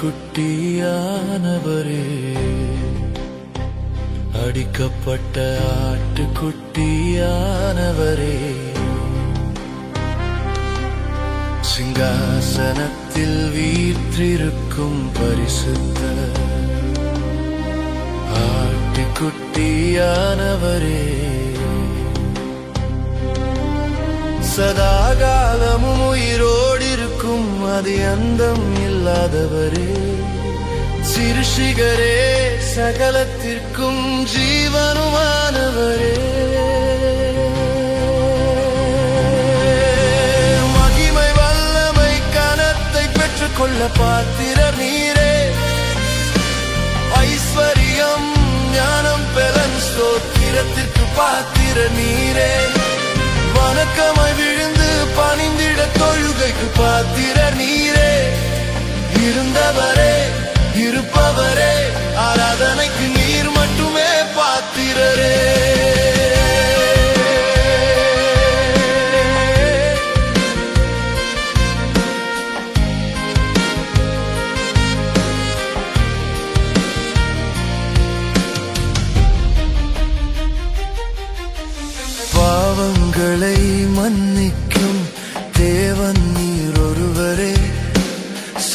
ஆட்டுக்குட்டியானவரே அடிக்கப்பட்ட ஆட்டுக்குட்டியானவரே சிங்காசனத்தில் வீற்றிருக்கும் பரிசுத்த ஆட்டுக்குட்டியானவரே சதாகாலமும் உயிரோ இருக்கும் அது அந்தம் இல்லாதவரே. சிறுஷிகரே சகலத்திற்கும் ஜீவனுமானவரே. மகிமை வல்லமை கனத்தை பெற்றுக்கொள்ள பாத்திர நீரே. ஐஸ்வர்யம் ஞானம் பெறன் ஸ்தோத்திரத்திற்கு பாத்திர நீரே. வணக்கமாய் விழுந்து பணிந்திட தொழுகைக்கு பாத்திர நீரே. இருந்தவரே இருப்பவரே.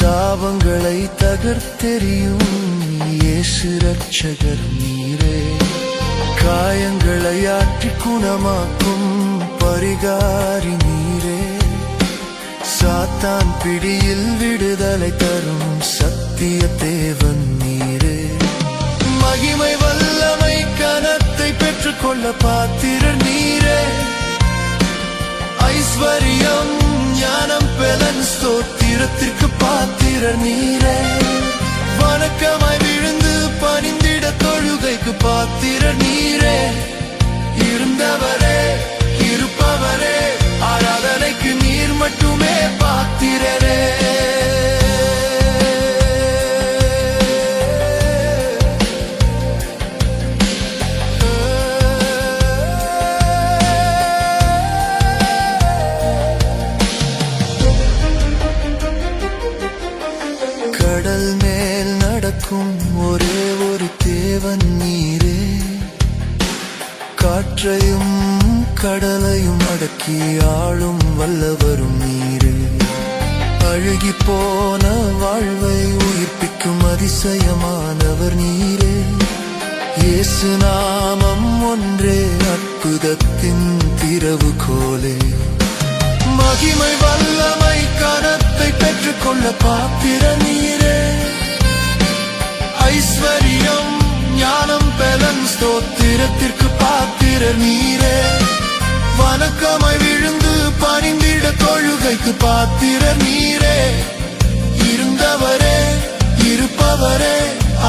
சாபங்களை தகர்த்தெறியும் இயேசு ரட்சகர் நீரே. காயங்களை ஆற்றி குணமாக்கும் பரிகாரி நீரே. சாத்தான் பிடியில் விடுதலை தரும் சத்திய தேவன் நீரே. மகிமை வல்லமை கனத்தை பெற்றுக்கொள்ள பாத்திர நீரே. ஐஸ்வர்யம் ஞானம் பெலன் ஸ்தோத்திரத்திற்கு பாத்திர நீரே. வணக்கமாய் விழுந்து பணிந்திட தொழுகைக்கு பாத்திர நீரே. இருந்தவரே இருப்பவரே ஆராதனைக்கு நீர் மட்டுமே பாத்திரே தேவன் நீரே. காற்றையும் கடலையும் அடக்கி ஆளும் வல்லவரும் நீரே. அழுகி போன வாழ்வை உயிர்ப்பிக்கும் அதிசயமானவர் நீரே. இயேசு நாமம் ஒன்றே அற்புதத்தின் திறவுகோலே மகிமை வல்லமை கரத்தை பெற்றுக்கொள்ள பாத்திர நீரே. வீரத்திற்கு பாத்திர நீரே. வணக்கமாய் விழுந்து பணிந்திட தொழுகைக்கு பாத்திர நீரே. இருந்தவரே இருப்பவரே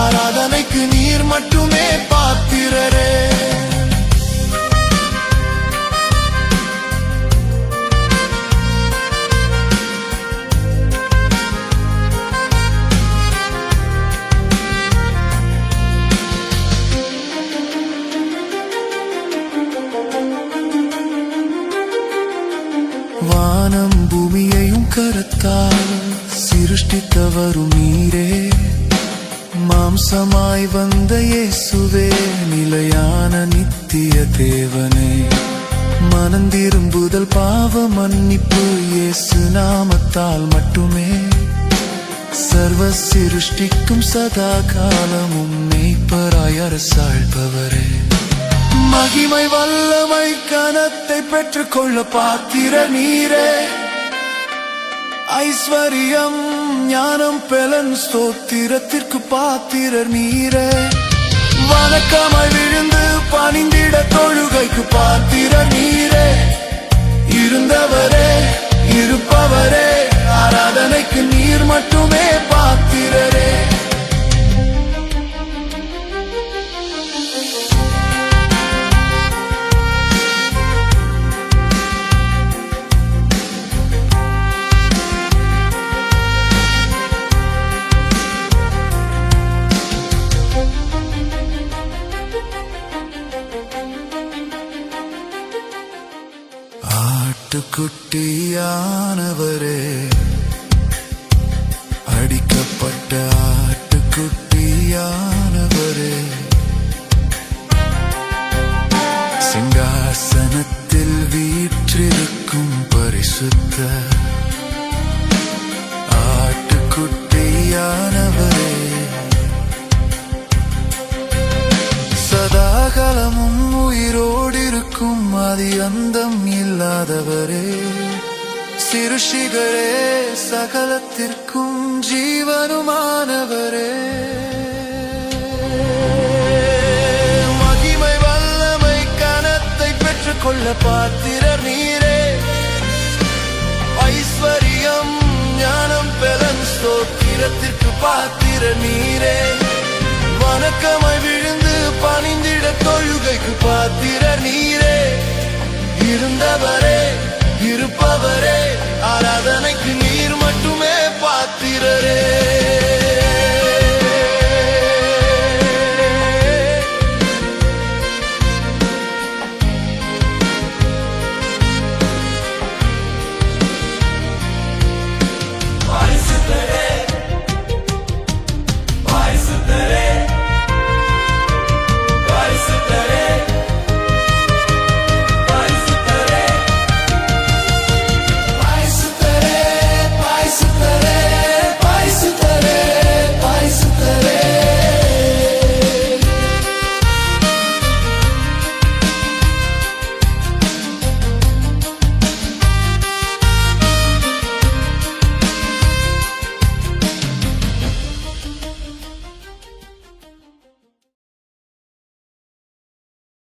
ஆராதனைக்கு நீர் மட்டுமே பா வானம் பூமியையும் கரத்தால் சிருஷ்டித்தவரும் நீரே. மாம்சமாய் வந்த இயேசுவே நிலையான நித்திய தேவனே. மனந்திரும்புதல் பாவ மன்னிப்பு இயேசு நாமத்தால் மட்டுமே. சர்வ சிருஷ்டிக்கும் சதா காலமும் மெய்ப்பராய் அரசாழ்பவரே. மகிமை வல்லமை கனத்தை பெற்றுக்கொள்ள பாத்திர நீரே. ஐஸ்வர்யம் ஞானம் பெலன் ஸ்தோத்திரத்திற்கு பாத்திர நீரே. வணக்கமாய் விழுந்து பணிந்திட தொழுகைக்கு பாத்திர நீரே. இருந்தவரே இருப்பவரே ஆராதனைக்கு நீர் மட்டுமே. ஆட்டுக்குட்டியானவரே. அடிக்கப்பட்ட ஆட்டுக்குட்டியானவரே. சிங்காசனத்தில் வீற்றிருக்கும் பரிசுத்த ஆட்டுக்குட்டியானவரே. சதாகலமும் உயிரோடிருக்கும் இருக்கும் அந்த அந்தம் இல்லாதவரே சிருஷிகளே சகலத்திற்கும் ஜீவனுமானவரே. மகிமை வல்லமை கனத்தை பெற்றுக்கொள்ள பாத்திரர் நீரே. ஐஸ்வர்யம் ஞானம் பெறன் ஸ்தோத்திரத்திற்கு பாத்திர நீரே. வணக்கம்